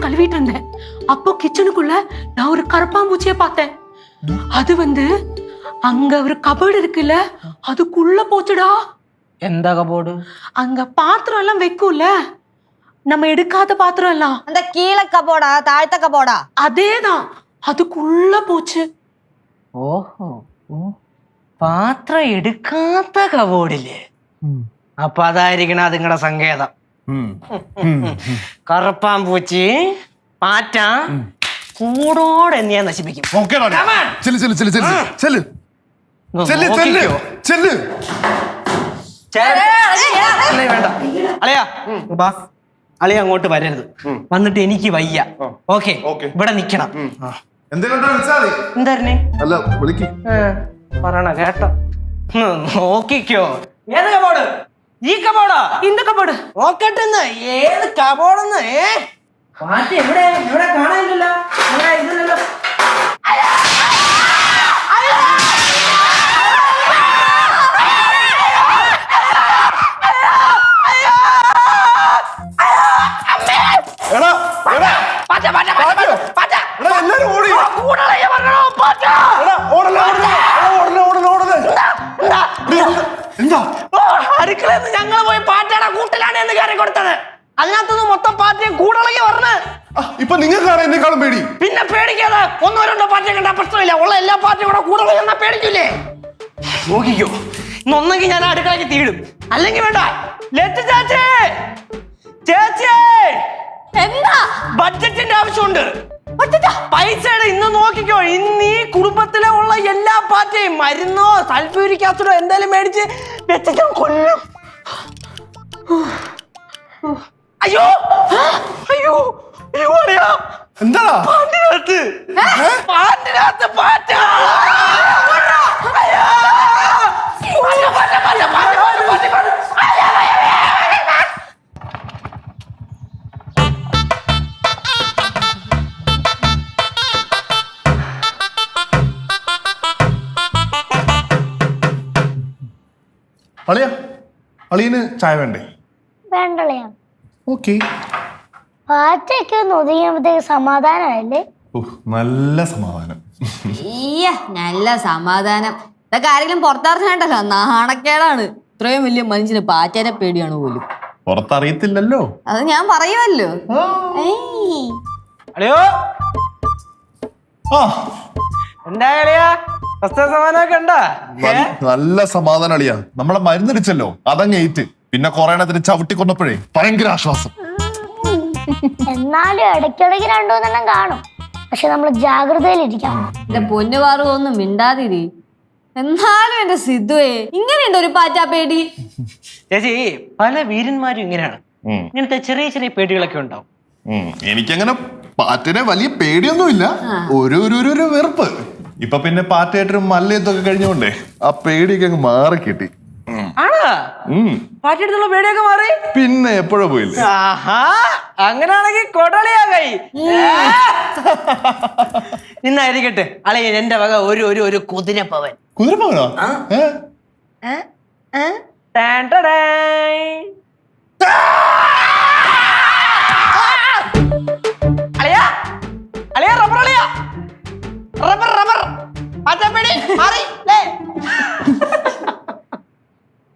கழுவிட்டு இருந்தேன் அப்போ கிச்சனுக்குள்ள நான் ஒரு கரப்பாம்பூச்சியை பார்த்தேன் அது வந்து அங்க ஒரு கபடு இருக்குல்ல அதுக்குள்ள போச்சுடா എന്താ കബോർഡ് அங்க பாத்திரம் எல்லாம் வைக்கும்ல நம்ம எடுக்காத பாத்திரம் எல்லாம் എന്താ കീഴെ കബോർഡാ താഴത്തെ കബോർഡാ அதேதான் அதுக்குள்ள போச்சு ഓഹോ ഓ. പാത്രം എടുക്കാത്ത കബോർഡില്ലേ അപ്പൊ അതായിരിക്കണം അതുങ്ങളുടെ സങ്കേതം കറുപ്പാമ്പൂച്ചി പാറ്റ കൂടോടെ എന്ന് ഞാൻ നശിപ്പിക്കും. ചെല്ല് ചെല്ല് ചെല്ല് ചെല്ല്. ചെല്ല്. ഒന്ന് ചെല്ല് ചെല്ല് നോക്കിക്കോ. ചെല്ല്. ചേട്ടൻ- അല്ലേ, വേണ്ട. അളിയാ അങ്ങോട്ട് വരരുത്. വന്നിട്ട് എനിക്ക് വയ്യ. ഓക്കെ. ഓക്കേ. ഇവിടെ നിക്കണം. എന്തായിരുന്നു? അല്ല വിളിക്ക്. പറയണ കേട്ടോ. നോക്കിക്കോ. ഏത് കബോർഡ് ഈ കബോർഡോ? ഇന്ത് കബോർഡ്. നോക്കട്ടെന്ന്. ഏത് കബോർഡെന്ന്? ഏ? പാട്ട് എവിടെ? ഇവിടെ കാണാനില്ലല്ലോ. ഇവിടെ ഇതില്ലല്ലോ എന്താ? എന്താ അടുക്കളന്ന് ഞങ്ങൾ പോയി പാറ്റയുടെ കൂട്ടിലാണ് എന്ന് കയറി കൊടുത്തത്. അതിനകത്തുനിന്ന് മൊത്തം പാറ്റയും കൂടളകി പറഞ്ഞ് ആ, ഇപ്പൊ നിങ്ങൾക്കാണ് എന്നെക്കാളും പേടി? പിന്നെ പേടിക്കാതെ ഒന്നോ രണ്ടോ പാറ്റയെ കണ്ട പ്രശ്നമില്ല. ഉള്ള എല്ലാ പാറ്റയും കൂടെ കൂടളകി എന്നാ പേടിക്കില്ലേ നോക്കിക്കോ. ഇന്നൊന്നെങ്കിൽ ഞാൻ അടുക്കളയ്ക്ക് തീടും അല്ലെങ്കിൽ വേണ്ട. ലെറ്റ് ചാച്ചേ! ചേച്ചേ! എന്താ? ബഡ്ജറ്റിന്റെ ആവശ്യമുണ്ട്. പൈസയുടെ ഇന്ന് നോക്കിക്കോ. ഇന്ന് ഈ കുടുംബത്തിലെ ഉള്ള പാറ്റയും മരുന്നോ സൾഫ്യൂരിക് ആസിഡോ എന്തായാലും മേടിച്ച് വെച്ചിട്ട് കൊല്ലും അയ്യോ! അയ്യോ! അയ്യോ അറിയാം എന്താടാ? പാണ്ടിനകത്ത് പാണ്ടിനകത്ത് പാറ്റ. അളിയ അളിയന് ചായ വേണ്ടേ? വേണ്ടളിയാ. ഓക്കെ. പാറ്റയൊക്കെ ഒന്ന് ഒതുങ്ങിയപ്പോഴത്തേക്ക് സമാധാനമല്ലേ നല്ല സമാധാനം. ഈയ നല്ല സമാധാനം. ഇതൊക്കെ ആരെങ്കിലും പുറത്തിറങ്ങണ്ടല്ലോ നാണക്കേടാണ്. ഇത്രയും വലിയ മനുഷ്യന് പാറ്റേനെ പേടിയാണ് പോലും. പുറത്തറിയത്തില്ലല്ലോ. അത് ഞാൻ പറയുമല്ലോ ഏയ്. അളിയോ? ആ. എന്താ കളിയാ നല്ല- നല്ല സമാധാനം അളിയാ. നമ്മളെ മരുന്നടിച്ചല്ലോ. അതങ്ങ് ഏറ്റ്. പിന്നെ കൊറേ എണ്ണത്തിന് ചവിട്ടി കൊന്നപ്പോഴേ ഭയങ്കര ആശ്വാസം. എന്നാലും ഇടയ്ക്കിടയ്ക്ക് രണ്ടു മൂന്നെണ്ണം കാണും. പക്ഷെ നമ്മൾ ജാഗ്രതയിലിരിക്കണം. എന്റെ പൊന്നു പാറുകൊന്നും മിണ്ടാതിരി. എന്നാലും എന്റെ സിദ്ധുവേ ഇങ്ങനെയുണ്ട് ഒരു പാറ്റാ പേടി? ചേച്ചി പല വീരന്മാരും ഇങ്ങനെയാണ്. ഇങ്ങനത്തെ ചെറിയ ചെറിയ പേടികളൊക്കെ ഉണ്ടാവും. എനിക്കങ്ങനെ പാറ്റിനെ വലിയ പേടിയൊന്നുമില്ല. ഒരു ഒരു വെറുപ്പ്. ഇപ്പൊ പിന്നെ പാർട്ടി മല്ലയത്തൊക്കെ കഴിഞ്ഞോണ്ടേ ആ പേടിയൊക്കെ അങ്ങ് മാറി കിട്ടി പേടിയൊക്കെ മാറി? പിന്നെ എപ്പോഴാ പോയില്ല? ആഹാ അങ്ങനാണെങ്കിൽ കൊടളിയാ എന്റെ വക ഒരു ഒരു ഒരു കുതിരപ്പവൻ. കുതിരപ്പവനോ? അളയാ അളയാ റബ്ബർ അളയാ. Rubber Pare.